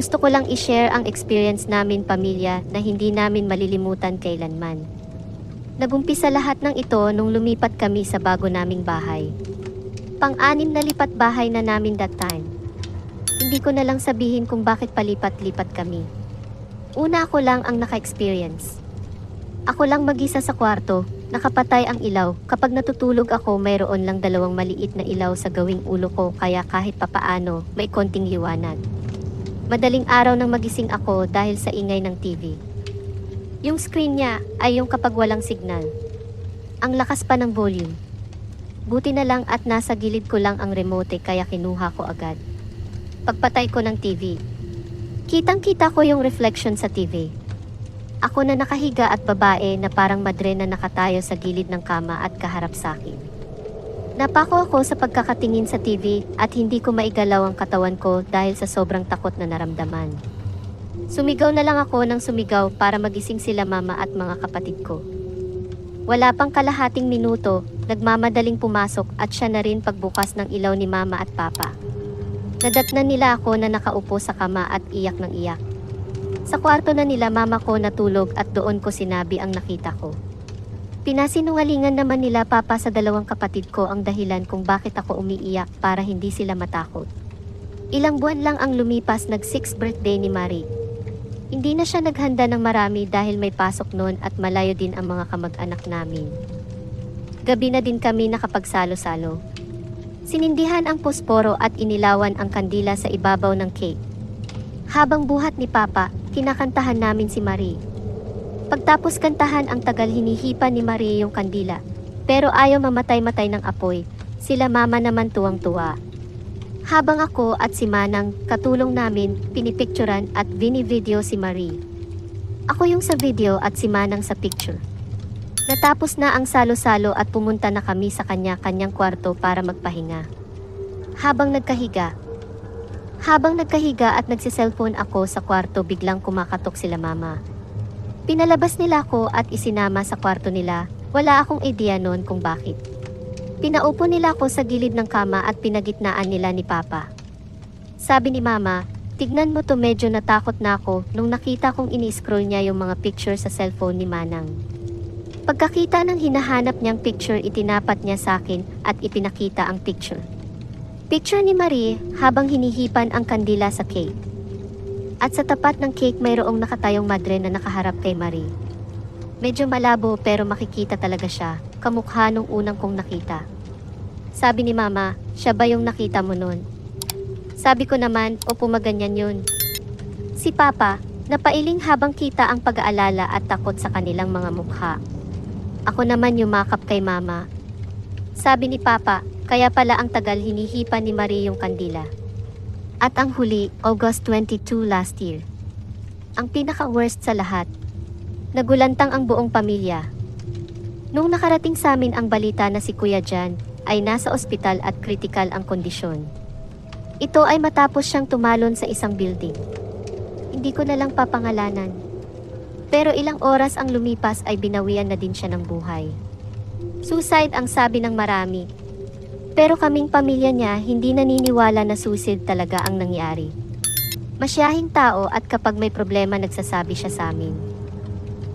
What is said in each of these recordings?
Gusto ko lang i-share ang experience namin pamilya na hindi namin malilimutan kailanman. Nagumpisa lahat ng ito nung lumipat kami sa bago naming bahay. Pang-anim na lipat bahay na namin that time. Hindi ko na lang sabihin kung bakit palipat-lipat kami. Una ako lang ang naka-experience. Ako lang mag-isa sa kwarto, nakapatay ang ilaw. Kapag natutulog ako, mayroon lang dalawang maliit na ilaw sa gawing ulo ko kaya kahit papaano, may konting liwanag. Madaling araw nang magising ako dahil sa ingay ng TV. Yung screen niya ay yung kapag walang signal. Ang lakas pa ng volume. Buti na lang at nasa gilid ko lang ang remote kaya kinuha ko agad. Pagpatay ko ng TV. Kitang-kita ko yung reflection sa TV. Ako na nakahiga at babae na parang madre na nakatayo sa gilid ng kama at kaharap sa akin. Napako ako sa pagkakatingin sa TV at hindi ko maigalaw ang katawan ko dahil sa sobrang takot na naramdaman. Sumigaw na lang ako ng sumigaw para magising sila mama at mga kapatid ko. Wala pang kalahating minuto, nagmamadaling pumasok at siya na rin pagbukas ng ilaw ni mama at papa. Nadatnan nila ako na nakaupo sa kama at iyak ng iyak. Sa kwarto na nila mama ko natulog at doon ko sinabi ang nakita ko. Pinasinungalingan naman nila papa sa dalawang kapatid ko ang dahilan kung bakit ako umiiyak para hindi sila matakot. Ilang buwan lang ang lumipas nag 6th birthday ni Marie. Hindi na siya naghanda ng marami dahil may pasok noon at malayo din ang mga kamag-anak namin. Gabi na din kami nakapagsalo-salo. Sinindihan ang posporo at inilawan ang kandila sa ibabaw ng cake. Habang buhat ni Papa, kinakantahan namin si Marie. Pagtapos kantahan ang tagal hinihipa ni Marie yung kandila. Pero ayaw mamatay-matay ng apoy. Sila mama naman tuwang-tuwa. Habang ako at si Manang, katulong namin, pinipicturan at bini-video si Marie. Ako yung sa video at si Manang sa picture. Natapos na ang salo-salo at pumunta na kami sa kanya-kanyang kwarto para magpahinga. Habang nagkahiga, habang nagkahiga at nagsiselfone ako sa kwarto biglang kumakatok sila mama. Pinalabas nila ako at isinama sa kwarto nila. Wala akong idea noon kung bakit. Pinaupo nila ako sa gilid ng kama at pinagitnaan nila ni Papa. Sabi ni Mama, tignan mo to medyo natakot na ako nung nakita kong ini-scroll niya yung mga picture sa cellphone ni Manang. Pagkakita ng hinahanap niyang picture itinapat niya sa akin at ipinakita ang picture. Picture ni Marie habang hinihipan ang kandila sa cake. At sa tapat ng cake mayroong nakatayong madre na nakaharap kay Marie. Medyo malabo pero makikita talaga siya, kamukha nung unang kong nakita. Sabi ni Mama, siya ba yung nakita mo nun? Sabi ko naman, o pumaganyan yun. Si Papa, napailing habang kita ang pag-aalala at takot sa kanilang mga mukha. Ako naman yumakap kay Mama. Sabi ni Papa, kaya pala ang tagal hinihipa ni Marie yung kandila. At ang huli, August 22 last year. Ang pinaka-worst sa lahat, nagulantang ang buong pamilya. Nung nakarating sa amin ang balita na si Kuya Jan ay nasa ospital at critical ang kondisyon. Ito ay matapos siyang tumalon sa isang building. Hindi ko na lang papangalanan. Pero ilang oras ang lumipas ay binawian na din siya ng buhay. Suicide ang sabi ng marami. Pero kaming pamilya niya hindi naniniwala na suicide talaga ang nangyari. Masyahing tao at kapag may problema nagsasabi siya sa amin.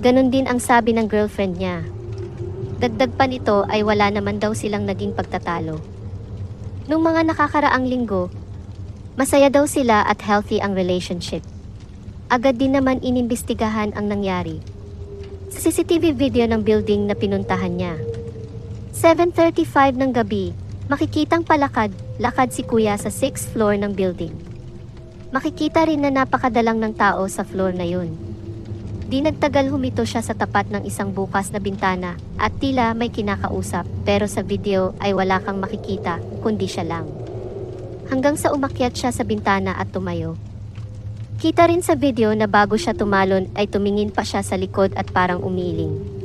Ganon din ang sabi ng girlfriend niya. Dagdag pa nito ay wala naman daw silang naging pagtatalo. Nung mga nakakaraang linggo, masaya daw sila at healthy ang relationship. Agad din naman inimbestigahan ang nangyari. Sa CCTV video ng building na pinuntahan niya. 7.35 ng gabi, makikitang palakad, lakad si kuya sa 6th floor ng building. Makikita rin na napakadalang ng tao sa floor na yun. Di nagtagal humito siya sa tapat ng isang bukas na bintana at tila may kinakausap pero sa video ay wala kang makikita kundi siya lang. Hanggang sa umakyat siya sa bintana at tumayo. Kita rin sa video na bago siya tumalon ay tumingin pa siya sa likod at parang umiling.